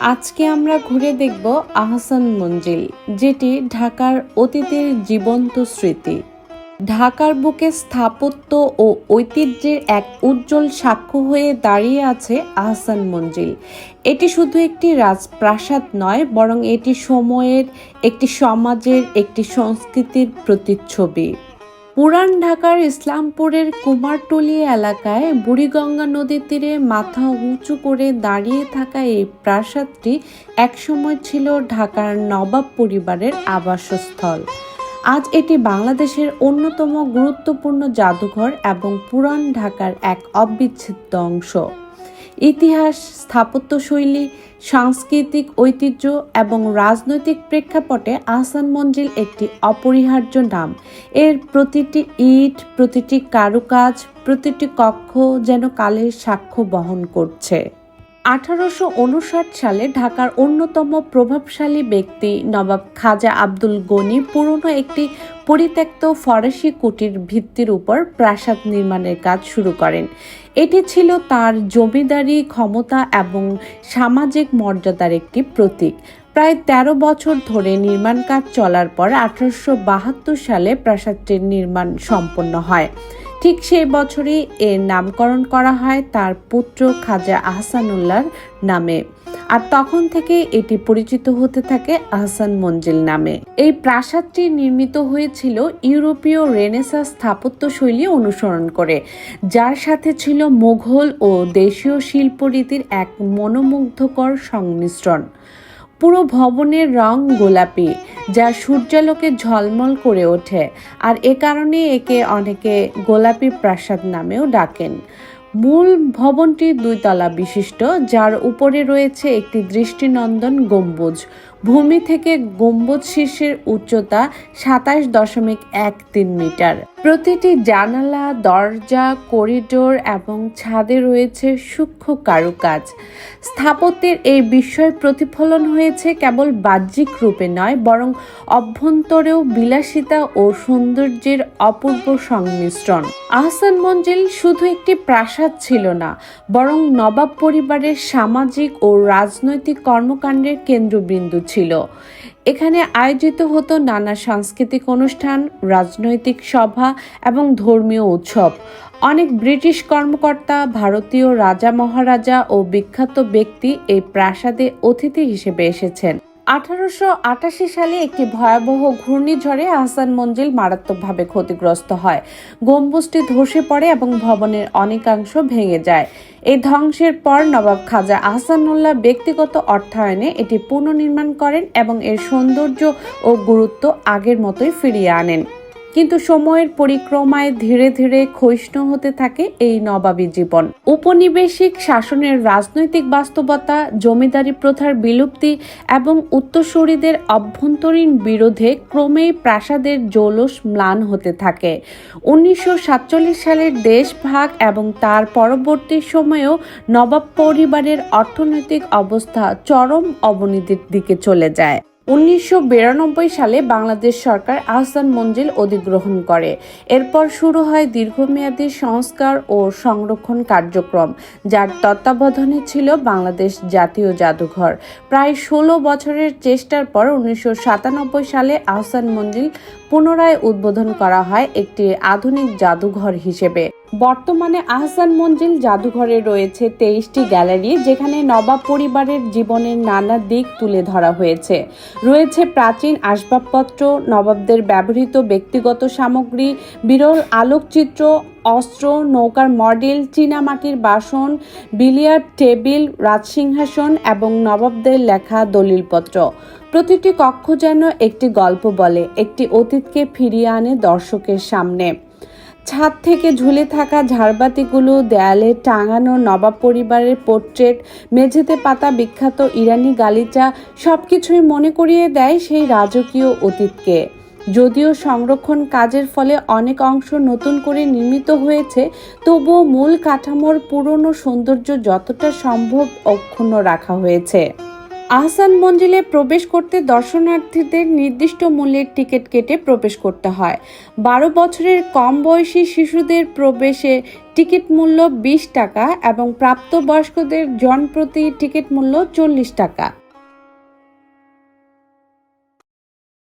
আজকে আমরা ঘুরে দেখব আহসান মঞ্জিল, যেটি ঢাকার অতীতের জীবন্ত স্মৃতি। ঢাকার বুকে স্থাপত্য ও ঐতিহ্যের এক উজ্জ্বল সাক্ষ্য হয়ে দাঁড়িয়ে আছে আহসান মঞ্জিল। এটি শুধু একটি রাজপ্রাসাদ নয়, বরং এটি সময়ের, একটি সমাজের, একটি সংস্কৃতির প্রতিচ্ছবি। পুরান ঢাকার ইসলামপুরের কুমারটুলি এলাকায় বুড়িগঙ্গা নদীর তীরে মাথা উঁচু করে দাঁড়িয়ে থাকা এই প্রাসাদটি একসময় ছিল ঢাকার নবাব পরিবারের আবাসস্থল। আজ এটি বাংলাদেশের অন্যতম গুরুত্বপূর্ণ জাদুঘর এবং পুরান ঢাকার এক অবিচ্ছেদ্য অংশ। ইতিহাস, স্থাপত্যশৈলী, সাংস্কৃতিক ঐতিহ্য এবং রাজনৈতিক প্রেক্ষাপটে আহসান মঞ্জিল একটি অপরিহার্য নাম। এর প্রতিটি ইট, প্রতিটি কারুকাজ, প্রতিটি কক্ষ যেন কালের সাক্ষ্য বহন করছে। আঠারোশো উনষাট সালে ঢাকার অন্যতম প্রভাবশালী ব্যক্তি নবাব খাজা আব্দুল গনি পুরনো একটি পরিত্যক্ত ফরাসি কুটির ভিত্তির উপর প্রাসাদ নির্মাণের কাজ শুরু করেন। এটি ছিল তার জমিদারি ক্ষমতা এবং সামাজিক মর্যাদার একটি প্রতীক। প্রায় ১৩ বছর ধরে নির্মাণ কাজ চলার পর আঠারোশো বাহাত্তর সালে প্রাসাদটির নির্মাণ সম্পন্ন হয়। ঠিক সেই বছরই এর নামকরণ করা হয় তার পুত্র খাজা আহসানুল্লাহর নামে। আর তখন থেকে এটি পরিচিত হতে থাকে আহসান মঞ্জিল নামে। এই প্রাসাদটি নির্মিত হয়েছিল ইউরোপীয় রেনেসা স্থাপত্য শৈলী অনুসরণ করে, যার সাথে ছিল মুঘল ও দেশীয় শিল্পরীতির এক মনোমুগ্ধকর সংমিশ্রণ। পুরো ভবনের রং গোলাপি, যা সূর্যালোকে ঝলমল করে ওঠে, আর এ কারণে একে অনেকে গোলাপি প্রাসাদ নামেও ডাকেন। মূল ভবনটি দুইতলা বিশিষ্ট, যার উপরে রয়েছে একটি দৃষ্টিনন্দন গম্বুজ। ভূমি থেকে গম্বুজ শীর্ষের উচ্চতা সাতাশ দশমিক এক তিন মিটার। প্রতিটি জানালা, দরজা, করিডোর এবং ছাদে রয়েছে সূক্ষ্ম কারুকাজ। স্থাপত্যের এই বিস্ময় প্রতিফলন হয়েছে কেবল বাহ্যিক রূপে নয়, বরং অভ্যন্তরেও বিলাসিতা ও সৌন্দর্যের অপূর্ব সংমিশ্রণ। আহসান মঞ্জিল শুধু একটি প্রাসাদ ছিল না, বরং নবাব পরিবারের সামাজিক ও রাজনৈতিক কর্মকাণ্ডের কেন্দ্রবিন্দু ছিল এখানে আয়োজিত হতো নানা সাংস্কৃতিক অনুষ্ঠান, রাজনৈতিক সভা এবং ধর্মীয় উৎসব। অনেক ব্রিটিশ কর্মকর্তা, ভারতীয় রাজা মহারাজা ও বিখ্যাত ব্যক্তি এই প্রাসাদে অতিথি হিসেবে এসেছেন। আঠারোশো আটাশি সালে একটি ভয়াবহ ঘূর্ণিঝড়ে আহসান মঞ্জিল মারাত্মকভাবে ক্ষতিগ্রস্ত হয়। গম্বুজটি ধসে পড়ে এবং ভবনের অনেকাংশ ভেঙে যায়। এই ধ্বংসের পর নবাব খাজা আহসানুল্লাহ ব্যক্তিগত অর্থায়নে এটি পুনর্নির্মাণ করেন এবং এর সৌন্দর্য ও গুরুত্ব আগের মতোই ফিরিয়ে আনেন। কিন্তু সময়ের পরিক্রমায় ধীরে ধীরে ক্ষয়িষ্ণু হতে থাকে এই নবাবী জীবন। উপনিবেশিক শাসনের রাজনৈতিক বাস্তবতা, জমিদারি প্রথার বিলুপ্তি এবং উত্তরসূরিদের অভ্যন্তরীণ বিরোধে ক্রমেই প্রাসাদের জৌলস ম্লান হতে থাকে। উনিশশো সাতচল্লিশ সালের দেশভাগ এবং তার পরবর্তী সময়েও নবাব পরিবারের অর্থনৈতিক অবস্থা চরম অবনতির দিকে চলে যায়। উনিশশো বিরানব্বই সালে বাংলাদেশ সরকার আহসান মঞ্জিল অধিগ্রহণ করে। এরপর শুরু হয় দীর্ঘমেয়াদী সংস্কার ও সংরক্ষণ কার্যক্রম, যার তত্ত্বাবধানে ছিল বাংলাদেশ জাতীয় জাদুঘর। প্রায় ষোলো বছরের চেষ্টার পর উনিশশো সাতানব্বই সালে আহসান মঞ্জিল পুনরায় উদ্বোধন করা হয় একটি আধুনিক জাদুঘর হিসেবে। বর্তমানে আহসান মঞ্জিল জাদুঘরে রয়েছে তেইশটি গ্যালারি, যেখানে নবাব পরিবারের জীবনের নানা দিক তুলে ধরা হয়েছে। রয়েছে প্রাচীন আসবাবপত্র, নবাবদের ব্যবহৃত ব্যক্তিগত সামগ্রী, বিরল আলোকচিত্র, অস্ত্র, নৌকার মডেল, চীনামাটির বাসন, বিলিয়ার্ড টেবিল, রাজসিংহাসন এবং নবাবদের লেখা দলিলপত্র। প্রতিটি কক্ষ যেন একটি গল্প বলে, একটি অতীতকে ফিরিয়ে আনে দর্শকের সামনে। ছাদ থেকে ঝুলে থাকা ঝাড়বাতিগুলো, দেয়ালে টাঙানো নবাব পরিবারের পোর্ট্রেট, মেঝেতে পাতা বিখ্যাত ইরানি গালিচা সব কিছুই মনে করিয়ে দেয় সেই রাজকীয় অতীতকে। যদিও সংরক্ষণ কাজের ফলে অনেক অংশ নতুন করে নির্মিত হয়েছে, তবুও মূল কাঠামোর পুরনো সৌন্দর্য যতটা সম্ভব অক্ষুণ্ণ রাখা হয়েছে। আহসান মঞ্জিলে প্রবেশ করতে দর্শনার্থীদের নির্দিষ্ট মূল্যের টিকিট কেটে প্রবেশ করতে হয়। বারো বছরের কম বয়সী শিশুদের প্রবেশে টিকিট মূল্য বিশ টাকা এবং প্রাপ্তবয়স্কদের জনপ্রতি টিকিট মূল্য চল্লিশ টাকা।